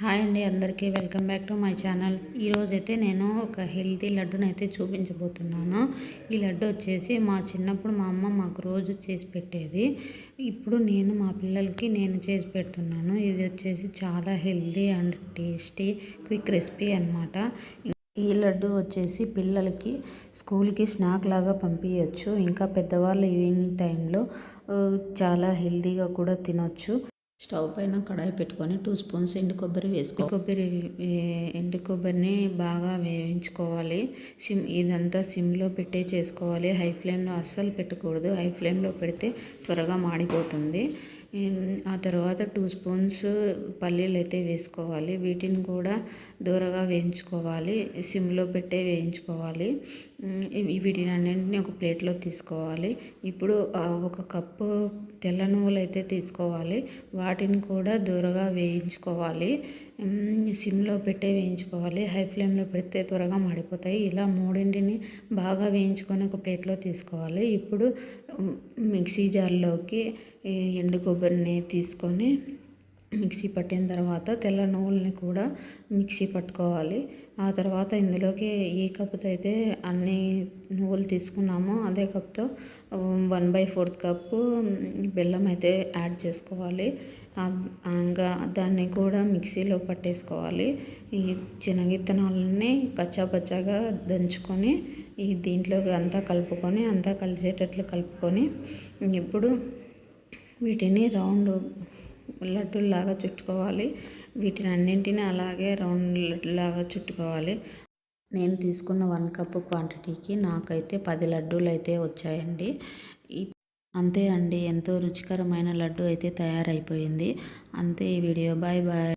Hi అండి అందరికీ. Welcome back to my channel. ఈరోజైతే నేను ఒక హెల్తీ లడ్డును అయితే చూపించబోతున్నాను. ఈ లడ్డు వచ్చేసి మా చిన్నప్పుడు మా అమ్మ మాకు రోజు చేసి పెట్టేది. ఇప్పుడు నేను మా పిల్లలకి నేను చేసి పెడుతున్నాను. ఇది వచ్చేసి చాలా healthy and tasty quick recipe అనమాట ఈ లడ్డు వచ్చేసి పిల్లలకి స్కూల్కి స్నాక్ లాగా పంపించవచ్చు ఇంకా పెద్దవాళ్ళు ఈవినింగ్ టైంలో చాలా హెల్తీగా కూడా తినొచ్చు. స్టవ్ పైన కడాయి పెట్టుకొని టూ స్పూన్స్ ఎండు కొబ్బరి వేసుకో. కొబ్బరి ఎండు కొబ్బరిని బాగా వేయించుకోవాలి. సిమ్ ఇదంతా సిమ్లో పెట్టే చేసుకోవాలి. హై ఫ్లేమ్లో అస్సలు పెట్టకూడదు. హై ఫ్లేమ్లో పెడితే త్వరగా మాడిపోతుంది. ఆ తర్వాత టూ స్పూన్స్ పల్లీలు అయితే వేసుకోవాలి. వీటిని కూడా దూరగా వేయించుకోవాలి. సిమ్లో పెట్టే వేయించుకోవాలి. వీటిని అన్నింటినీ ఒక ప్లేట్లో తీసుకోవాలి. ఇప్పుడు ఒక కప్పు తెల్ల నువ్వులు అయితే తీసుకోవాలి. వాటిని కూడా దూరగా వేయించుకోవాలి. సిమ్లో పెట్టే వేయించుకోవాలి. హై ఫ్లేమ్లో పెడితే త్వరగా మాడిపోతాయి. ఇలా మూడింటిని బాగా వేయించుకొని ఒక ప్లేట్లో తీసుకోవాలి. ఇప్పుడు మిక్సీ జార్లోకి ఎండు కొబ్బరిని తీసుకొని మిక్సీ పట్టిన తర్వాత తెల్ల నువ్వుల్ని కూడా మిక్సీ పట్టుకోవాలి. ఆ తర్వాత ఇందులోకి ఏ కప్పుతో అయితే అన్ని నువ్వులు తీసుకున్నామో అదే కప్తో వన్ బై ఫోర్త్ కప్పు బెల్లం అయితే యాడ్ చేసుకోవాలి. ఇంకా దాన్ని కూడా మిక్సీలో పట్టేసుకోవాలి. ఈ శనగిత్తనాలని కచ్చాపచ్చాగా దంచుకొని ఈ దీంట్లోకి అంతా కలుపుకొని అంతా కలిసేటట్లు కలుపుకొని ఇప్పుడు వీటిని రౌండ్ లడ్డుల్లాగా చుట్టుకోవాలి. వీటిని అన్నింటినీ అలాగే రౌండ్ లడ్డులాగా చుట్టుకోవాలి. నేను తీసుకున్న వన్ కప్ క్వాంటిటీకి నాకైతే పది లడ్డూలు అయితే వచ్చాయండి అంతే అండి. ఎంతో రుచికరమైన లడ్డు అయితే తయారైపోయింది. అంతే ఈ వీడియో. Bye bye.